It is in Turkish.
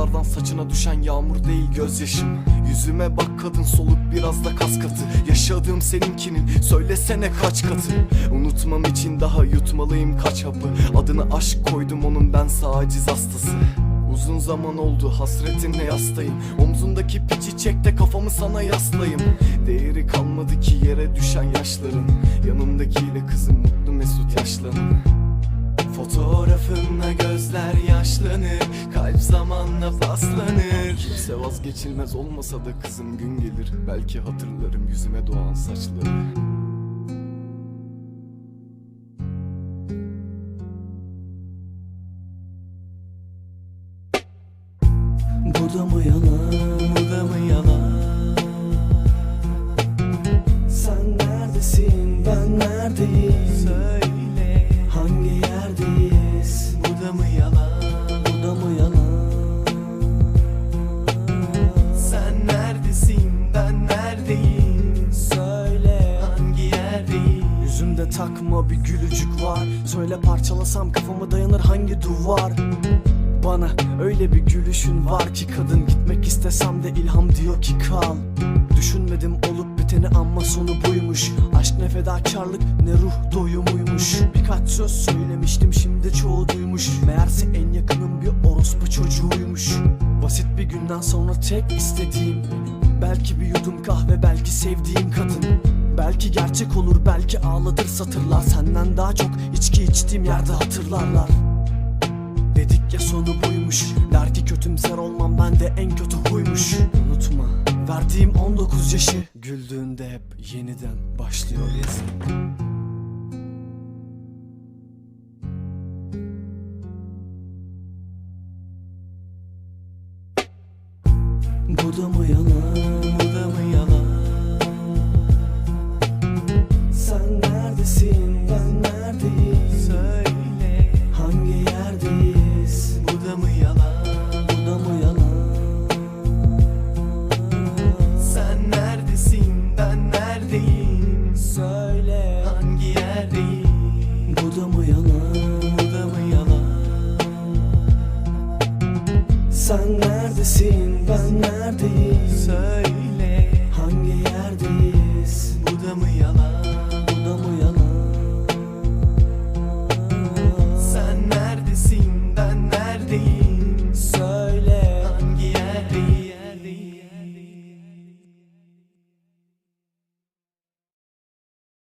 Bulutlardan saçına düşen yağmur değil gözyaşım. Yüzüme bak kadın soluk biraz da kas katı. Yaşadığım seninkinin söylesene kaç katı. Unutmam için daha yutmalıyım kaç hapı. Adını aşk koydum onun ben aciz hastası. Uzun zaman oldu hasretinle yastayım. Omzundaki bir çiçekte kafamı sana yaslayayım. Değeri kalmadı ki yere düşen yaşların. Yanımdakiyle kızım mutlu mesut yaşlanın Fotoğrafınla gözler yaşlanır Kalp zamanla paslanır Kimse vazgeçilmez olmasa da kızım gün gelir Belki hatırlarım yüzüme doğan saçları Bu da mı yalan? Bu da mı yalan? Sen neredesin? Ben neredeyim? Takma bir gülücük var. Söyle parçalasam kafama dayanır hangi duvar? Bana öyle bir gülüşün var ki kadın Gitmek istesem de ilham diyor ki kal. Düşünmedim olup biteni ama sonu buymuş. Aşk ne fedakarlık ne ruh doyumuymuş. Birkaç söz söylemiştim şimdi çoğu duymuş. Meğerse en yakınım bir orospu çocuğuymuş. Basit bir günden sonra tek istediğim Belki bir yudum kahve belki sevdiğim kadın Belki gerçek olur belki ağlatır satırlar. Senden daha çok içki içtiğim yerde hatırlarlar. Dedik ya sonu buymuş. Der ki kötümser olmam ben de en kötü huymuş. Unutma verdiğim 19 yaşı. Güldüğünde hep yeniden başlıyor yazın Bu da mı yalan? Bu da mı yalan neredesin? Ben neredeyim? Söyle